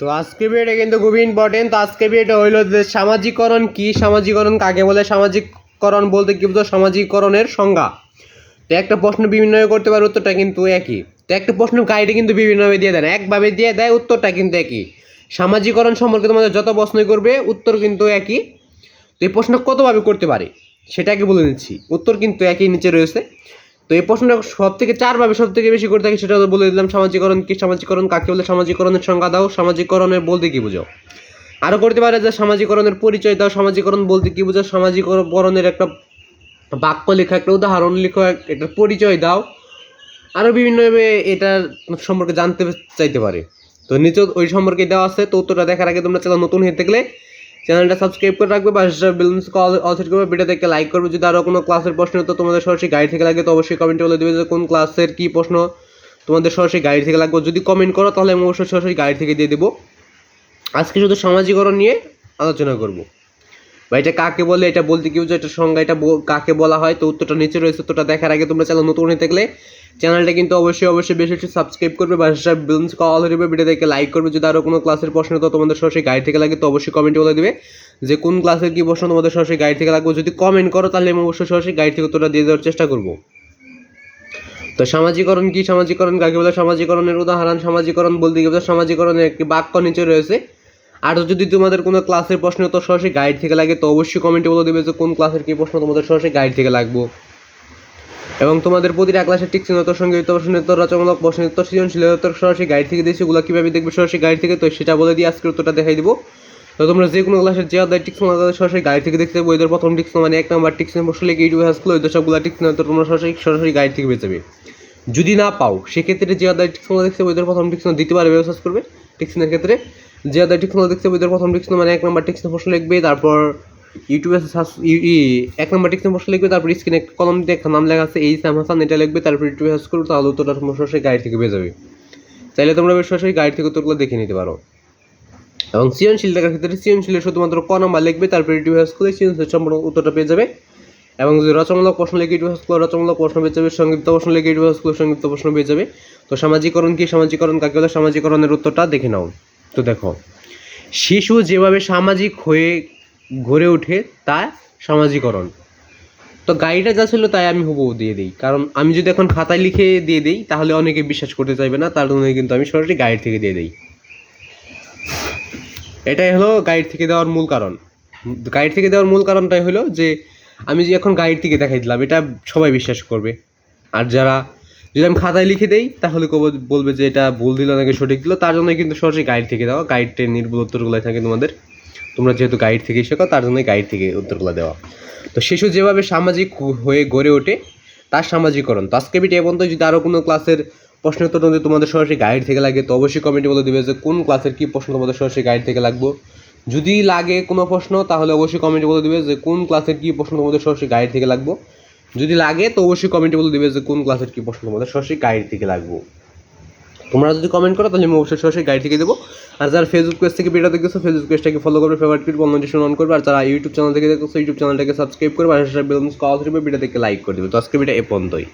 তো আজকে ভিডিওটা কিন্তু খুবই ইম্পর্টেন্ট তো আজকে ভিডিওটা হইল যে সামাজিকরণ কি? সামাজিকরণ কাকে বলে? সামাজিককরণ বলতে কি বুঝো সামাজিকরণের সংজ্ঞা। তো একটা প্রশ্ন বিভিন্নভাবে করতে পারে, উত্তরটা কিন্তু একই। তো একটা প্রশ্ন গাইডে কিন্তু বিভিন্নভাবে দিয়ে দেয় একভাবে দিয়ে দেয়, উত্তরটা কিন্তু একই। সামাজিকরণ সম্পর্কে তোমাদের যত প্রশ্নই করবে, উত্তর কিন্তু একই। তো এই প্রশ্ন কতভাবে করতে পারে? সেটাকে বলে নিচ্ছি। উত্তর কিন্তু একই নিচে রয়েছে। তো এই প্রশ্নটা সব থেকে চারভাবে সব থেকে বেশি করে থাকে, সেটা তো বলে দিলাম, সামাজিকরণ কি, সামাজিকরণ কাকে বলে, সামাজিকরণের সংজ্ঞা দাও, সামাজিকরণের বলতে কি বুঝো? আরও করতে পারে যে সামাজিকরণের পরিচয় দাও, সামাজিকরণ বলতে কি বুঝো? সামাজিকরণের একটা বাক্য লেখা, একটা উদাহরণ লেখো একটা পরিচয় দাও। আরও বিভিন্নভাবে এটার সম্পর্কে জানতে চাইতে পারে। তো নিচে ওই সম্পর্কে দেওয়া আছে, তো উত্তরটা দেখার আগে তোমরা চ্যানেল নতুন হয়ে থাকলে চ্যানেলটা সাবস্ক্রাইব করে রাখবে বা ব্যালেন্স কল অথেট করবে ভিডিও দেখে লাইক করবে। যদি আরও কোনো ক্লাসের প্রশ্ন তো তোমাদের সরাসরি গাইড থেকে লাগে, তো অবশ্যই কমেন্টে বলে দেবে যে কোন ক্লাসের কী প্রশ্ন তোমাদের সরাসরি গাইড থেকে লাগবে। যদি কমেন্ট করো, তাহলে আমি অবশ্যই সরাসরি গাইড থেকে দিয়ে দেবো। আজকে শুধু সামাজিকরণ নিয়ে আলোচনা করব। বা এটা কাকে বলে, এটা বলতে কি বুঝো? এটা সংজ্ঞা, এটা কাকে বলা হয়? তো উত্তরটা নিচে রয়েছে, উত্তরটা দেখার আগে তোমরা চ্যানেল নতুন হয়ে থাকলে চ্যানেলটা কিন্তু অবশ্যই অবশ্যই বেশি বেশি সাবস্ক্রাইব করবে বা ব্যালেন্স কল হয়ে ভিডিও দেখে লাইক করবে। যদি আরও কোনো ক্লাসের প্রশ্ন তো তোমাদের সরাসরি গাইড থেকে লাগে, তো অবশ্যই কমেন্টে বলে দেবে। যে কোন ক্লাসের কী প্রশ্ন, তোমাদের সরাসরি গাইড থেকে লাগবে। যদি কমেন্ট করো, তাহলে আমি অবশ্যই সরাসরি গাইড থেকে উত্তরটা দিয়ে দেওয়ার চেষ্টা করব। তো সামাজিকরণ কি? সামাজিকরণ কাকে বলে? সামাজিকরণের উদাহরণ, সামাজিকরণ বলতে গেলে সামাজিকরণের একটি বাক্য নিচে রয়েছে। আর যদি তোমাদের কোনো ক্লাসের প্রশ্ন তো সরাসরি গাইড থেকে লাগে, তো অবশ্যই কমেন্টে বলে দেবে যে কোন ক্লাসের কী প্রশ্ন তোমাদের সরাসরি গাইড থেকে লাগবো। এবং তোমাদের প্রতিটা ক্লাসের টিক চিহ্ন সংগীত প্রশ্ন উত্তর রচনামূলক প্রশ্ন উত্তর সৃজনশীল উত্তর সরাসরি গাইড থেকে দিয়েছি ওগুলো কীভাবে দেখবে সরাসরি গাইড থেকে, তো সেটা বলে দিয়ে আজকে উত্তরটা দেখাই দিব। তো তোমরা যে কোনো ক্লাসের যে আদায় টিক্স তাদের সরাসরি গাইড থেকে দেখতে এদের প্রথম টিক্স মানে এক নম্বর টিক্স লিখে ইউটিউবে হাসলো ওদের সবগুলো টিক্স তো তোমরা সরাসরি সরাসরি গাইড থেকে যাবে। যদি না পাও, সেক্ষেত্রে যে আদায় টিক্স দেখতে এদের প্রথম টিক্স দিতে পারবে সার্চ করবে টিক্সিনের ক্ষেত্রে। যে আদায় দেখতে হবে প্রথম টিক্স মানে এক নাম্বার টিক্স প্রশ্ন লিখবে, তারপর ইউটিউবে এক নম্বর টিক্স প্রশ্ন লিখবে, তারপর স্ক্রিনে কলম দিয়ে একটা নাম লেখা আছে, এই স্যাম হাসান, এটা লিখবে, তারপর ইউটিউবে সার্চ করবে, তাহলে উত্তরটা সরাসরি গাইড থেকে পেয়ে যাবে। চাইলে তোমরা বেশ সরাসরি গাইড থেকে উত্তরগুলো দেখে নিতে পারো। এবং সৃজনশীল দেখার ক্ষেত্রে সৃজনশীলের শুধুমাত্র ক নাম্বার লিখবে, তারপর ইউটিউবে সার্চ করে সৃজনশীল সম্পূর্ণ উত্তরটা পেয়ে যাবে। এবং যদি রচনামূলক প্রশ্ন লিখে ইউটিউবে করে, রচনামূলক প্রশ্ন পেয়ে যাবে, সংক্ষিপ্ত প্রশ্ন লিখে ইউটিউবে করে সংক্ষিপ্ত প্রশ্ন পেয়ে যাবে। তো সামাজিকরণ কি, সামাজিকরণ কাকে বলে, সামাজিকরণের উত্তরটা দেখে নাও। তো দেখো, শিশু যেভাবে সামাজিক হয়ে গড়ে ওঠে তা সামাজিকরণ। তো গাড়িটা যা ছিল তাই আমি হুবহু দিয়ে দিই। কারণ আমি যদি এখন খাতায় লিখে দিয়ে দিই, তাহলে অনেকে বিশ্বাস করতে চাইবে না, তার জন্য কিন্তু আমি সরাসরি গাইড থেকে দিয়ে দিই। এটাই হলো গাইড থেকে দেওয়ার মূল কারণ। গাইড থেকে দেওয়ার মূল কারণটাই হলো যে, আমি যে এখন গাইড থেকে দেখাই দিলাম, এটা সবাই বিশ্বাস করবে। আর যারা যদি আমি খাতায় লিখে দেই, তাহলে কব- বলবে যে এটা ভুল দিল নাকি সঠিক দিল। তার জন্য কিন্তু সরাসরি গাইড থেকে দেওয়া। গাইডের নির্ভুল উত্তরগুলো থাকে তোমাদের। তোমরা যেহেতু গাইড থেকে শেখো, তার জন্যই গাইড থেকে উত্তরগুলো দেওয়া। তো শিশু যেভাবে সামাজিক হয়ে গড়ে ওঠে, তার সামাজিকরণ। তো আজকে ভিডিও পর্যন্ত যদি আরও কোনো ক্লাসের প্রশ্ন উত্তর যদি তোমাদের সরাসরি গাইড থেকে লাগে, তো অবশ্যই কমেন্টে বলে দেবে যে কোন ক্লাসের কী প্রশ্ন তোমাদের সরাসরি গাইড থেকে লাগবো। যদি লাগে কোনো প্রশ্ন, তাহলে অবশ্যই কমেন্টে বলে দেবে যে কোন ক্লাসের কী প্রশ্ন তোমাদের সরাসরি গাইড থেকে লাগবে। যদি লাগে, তো অবশ্যই কমেন্টে বলে দেবে যে কোন ক্লাসের কী প্রশ্ন তোমাদের। সরাসরি গাইড থেকে লাগবো। তোমরা যদি কমেন্ট করো, তাহলে আমি অবশ্যই সরাসরি গাইড থেকে দেবো। আর যারা ফেসবুক পেজ থেকে ভিডিও দেখতেছো ফেসবুক পেজটাকে ফলো করবে ফেভারিট করবে নোটিফিকেশন অন করবে। আর যারা ইউটিউব চ্যানেল থেকে দেখতেছো ইউটিউব চ্যানেলটাকে সাবস্ক্রাইব করবে। আর সেটা বেলুন কল ভিডিও থেকে লাইক করে দেবে। তো আজকে ভিডিও এ পর্যন্তই।